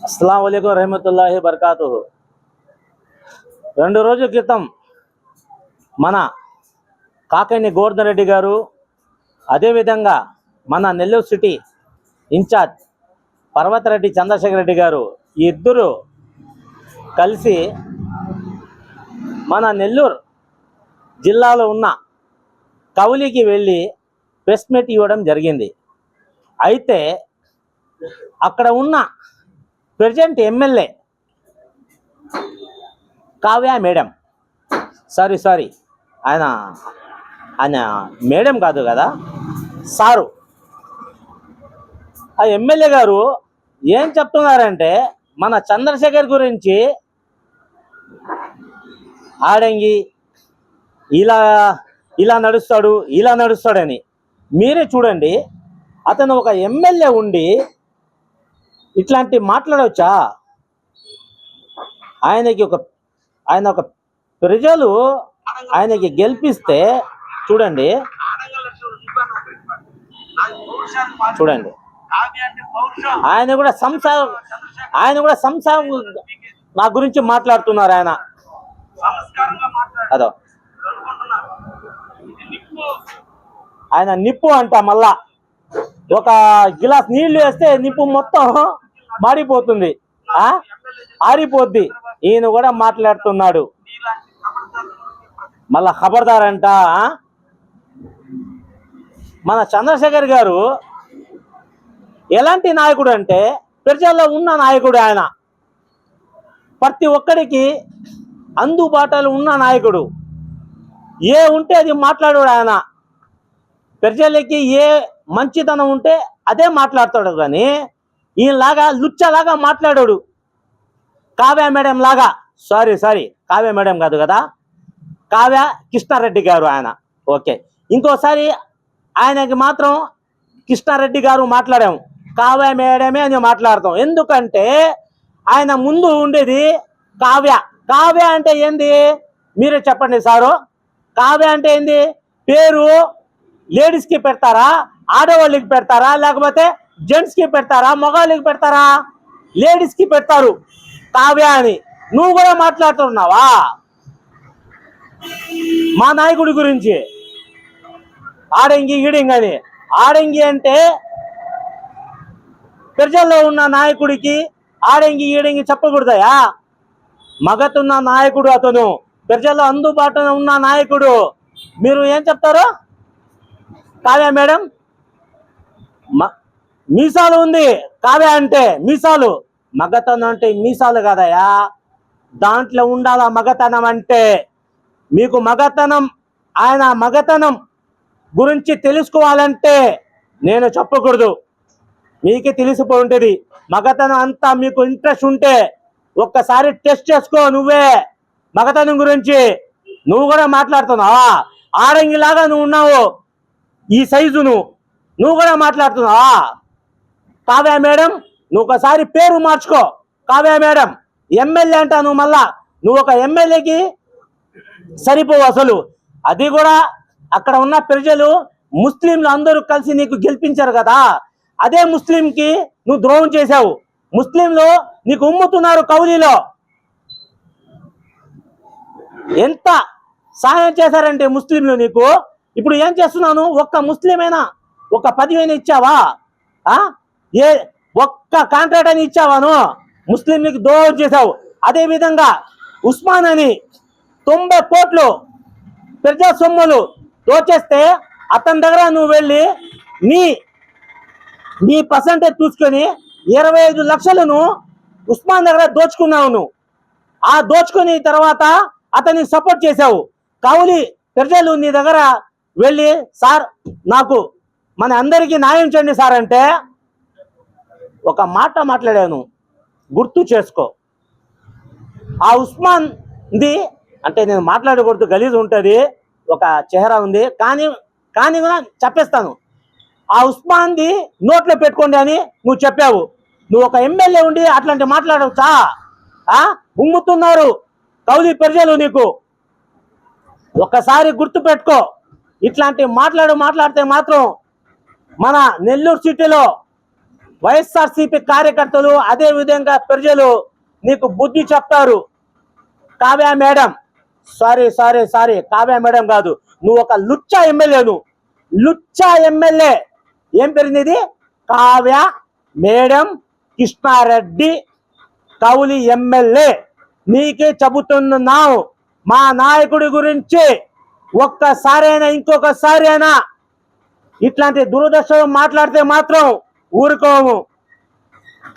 అస్సలం అయికం రహమతుల్లాహి బర్కాతు రెండు రోజుల క్రితం మన కాకని గోవర్ధన్ రెడ్డి గారు అదేవిధంగా మన నెల్లూరు సిటీ ఇన్ఛార్జ్ పర్వతరెడ్డి చంద్రశేఖర్ రెడ్డి గారు ఈ ఇద్దరు కలిసి మన నెల్లూరు జిల్లాలో ఉన్న కౌలికి వెళ్ళి ప్రెస్ మీట్ ఇవ్వడం జరిగింది. అయితే అక్కడ ఉన్న present MLA. Kavya madam. Sorry sorry. ఆయన ఆయన మేడం కాదు కదా? సారు. ఆ ఎమ్మెల్యే గారు ఏం చెప్తున్నారంటే మన చంద్రశేఖర్ గురించి ఆడంగి ఇలా ఇలా నడుస్తాడు ఇలా నడుస్తాడని. మీరే చూడండి అతను ఒక ఎమ్మెల్యే ఉండి ఇట్లాంటి మాట్లాడవచ్చా ఆయనకి ఒక ఆయన ఒక ప్రజలు ఆయనకి గెలిపిస్తే చూడండి. చూడండి. ఆయన కూడా సంసా ఆయన కూడా సంసా నా గురించి మాట్లాడుతున్నారు ఆయన. అదో. ఆయన నిప్పు అంట మళ్ళా. ఒక గిలాస్ నీళ్ళు వేస్తే నిప్పు మొత్తం మాడిపోతుంది. ఆ? ఆరిపోద్ది. ఈయన కూడా మాట్లాడుతున్నాడు. మళ్ళా ఖబర్దార్ అంట మన చంద్రశేఖర్ గారు ఎలాంటి నాయకుడు అంటే ప్రజల్లో ఉన్న నాయకుడు ఆయన. ప్రతి ఒక్కడికి అందుబాటులో ఉన్న నాయకుడు. ఏ ఉంటే అది మాట్లాడాడు ఆయన. ప్రజలకి ఏ మంచితనం ఉంటే అదే మాట్లాడతాడు కానీ ఈయనలాగా లుచ్చలాగా మాట్లాడాడు. కావ్య మేడం లాగా. సారీ సారీ కావ్య మేడం కాదు కదా? కావ్య కృష్ణారెడ్డి గారు ఆయన. ఓకే ఇంకోసారి ఆయనకి మాత్రం కృష్ణారెడ్డి గారు మాట్లాడాము. కావ్య మేడమే అని మాట్లాడతాం. ఎందుకంటే ఆయన ముందు ఉండేది కావ్య. కావ్య అంటే ఏంది? మీరే చెప్పండి సారు. కావ్య అంటే ఏంది? పేరు లేడీస్కి పెడతారా? ఆడవాళ్ళకి పెడతారా? లేకపోతే జెంట్స్కి పెడతారా? మగవాళ్ళకి పెడతారా? లేడీస్కి పెడతారు. కావ్యా అని. నువ్వు కూడా మాట్లాడుతున్నావా? మా నాయకుడి గురించి. ఆడంగి ఈడింగ్ అని. ఆడంగి అంటే ప్రజల్లో ఉన్న నాయకుడికి ఆడంగి ఈడంగి చెప్పకూడదయా? మగతున్న నాయకుడు అతను. ప్రజల్లో అందుబాటులో ఉన్న నాయకుడు. మీరు ఏం చెప్తారు? కావ్యా మేడం? మీసాలు ఉంది. కాదా అంటే మీసాలు. మగతనం అంటే మీసాలు కదయా దాంట్లో ఉండాల మగతనం అంటే? మీకు మగతనం ఆయన మగతనం గురించి తెలుసుకోవాలంటే నేను చెప్పకూడదు. మీకే తెలిసిపోయి మగతనం అంతా మీకు ఇంట్రెస్ట్ ఉంటే ఒక్కసారి టెస్ట్ చేసుకో నువ్వే మగతనం గురించి. నువ్వు కూడా మాట్లాడుతున్నావా? ఆడంగిలాగా నువ్వు ఉన్నావు. ఈ సైజును నువ్వు నువ్వు కూడా మాట్లాడుతున్నావా. కావ్య మేడం నువ్వు ఒకసారి పేరు మార్చుకో. కావ్య మేడం ఎమ్మెల్యే అంటా నువ్వు మళ్ళా. నువ్వు ఒక ఎమ్మెల్యేకి సరిపోవు అసలు. అది కూడా అక్కడ ఉన్న ప్రజలు ముస్లింలు అందరూ కలిసి నీకు గెలిపించారు కదా. అదే ముస్లింకి నువ్వు ద్రోహం చేశావు. ముస్లింలు నీకు ఉమ్ముతున్నారు కౌలీలో. ఎంత సహాయం చేశారంటే ముస్లింలు నీకు. ఇప్పుడు ఏం చేస్తున్నాను? ఒక్క ముస్లిమైనా? ఒక పదివేలు ఇచ్చావా? ఏ ఒక్క కాంట్రాక్ట్ అని ఇచ్చావాను ముస్లింలకు దోహం చేశావు. అదే విధంగా ఉస్మాన్ అని తొంభై కోట్లు ప్రజా సొమ్ములు దోచేస్తే అతని దగ్గర నువ్వు వెళ్ళి నీ నీ పర్సంటేజ్ చూసుకొని ఇరవై ఐదు లక్షలను ఉస్మాన్ దగ్గర దోచుకున్నావు నువ్వు. ఆ దోచుకుని తర్వాత అతన్ని సపోర్ట్ చేశావు. కౌలి ప్రజలు నీ దగ్గర వెళ్ళి సార్ నాకు మన అందరికీ న్యాయం చేయండి సార్ అంటే ఒక మాట మాట్లాడాను. గుర్తు చేసుకో. ఆ ఉస్మాన్ ది అంటే నేను మాట్లాడకూడదు గలీజ్ ఉంటుంది ఒక చెహరా ఉంది. కానీ కానీ కూడా చెప్పేస్తాను. ఆ ఉస్మాన్ది నోట్లో పెట్టుకోండి అని నువ్వు చెప్పావు. నువ్వు ఒక ఎమ్మెల్యే ఉండి అట్లాంటి మాట్లాడవచ్చా ఆ? ఉమ్ముతున్నారు. కౌలి ప్రజలు నీకు. ఒక్కసారి గుర్తు పెట్టుకో. ఇట్లాంటి మాట్లాడు మాట్లాడితే మాత్రం మన నెల్లూరు సిటీలో వైఎస్ఆర్సీపీ కార్యకర్తలు అదే విధంగా ప్రజలు నీకు బుద్ధి చెప్తారు. Kavya madam sorry sorry sorry Kavya madam కాదు. నువ్వు ఒక లుచ్చా ఎమ్మెల్యేను లుచ్చా ఎమ్మెల్యే. ఏం పెరిగింది కావ్య మేడం కృష్ణారెడ్డి కౌలి ఎమ్మెల్యే. నీకే చెబుతున్నావు. మా నాయకుడి గురించి ఒక్కసారైనా ఇంకొకసారి అయినా ఇట్లాంటి దురదృష్టం మాట్లాడితే మాత్రం ఊరుకోము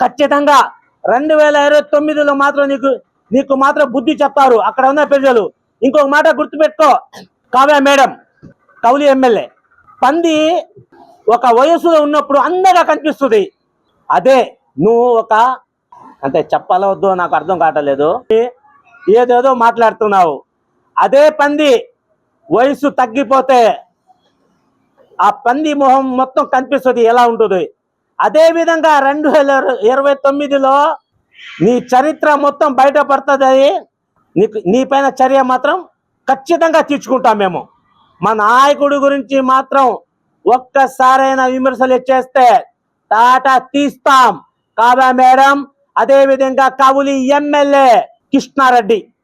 ఖచ్చితంగా రెండు వేల ఇరవై తొమ్మిదిలో మాత్రం నీకు నీకు మాత్రం బుద్ధి చెప్తారు. అక్కడ ఉన్న ప్రజలు. ఇంకొక మాట గుర్తుపెట్టుకో. Kavya madam Kavali MLA. పంది ఒక వయసులో ఉన్నప్పుడు అందగా కనిపిస్తుంది. అదే నువ్వు ఒక అంటే చెప్పాలో వద్దో నాకు అర్థం కావట్లేదు. ఏదేదో మాట్లాడుతున్నావు. అదే పంది వయసు తగ్గిపోతే ఆ పంది మొహం మొత్తం కనిపిస్తుంది. ఎలా ఉంటుంది. అదే విధంగా రెండు వేల ఇరవై తొమ్మిదిలో నీ చరిత్ర మొత్తం బయటపడుతుంది నీకు నీ పైన చర్య మాత్రం ఖచ్చితంగా తీర్చుకుంటాం మేము. మా నాయకుడి గురించి మాత్రం ఒక్కసారైనా విమర్శలు చేస్తే టాటా తీస్తాం. కాదా మేడం? అదేవిధంగా కవులి ఎమ్మెల్యే కృష్ణారెడ్డి.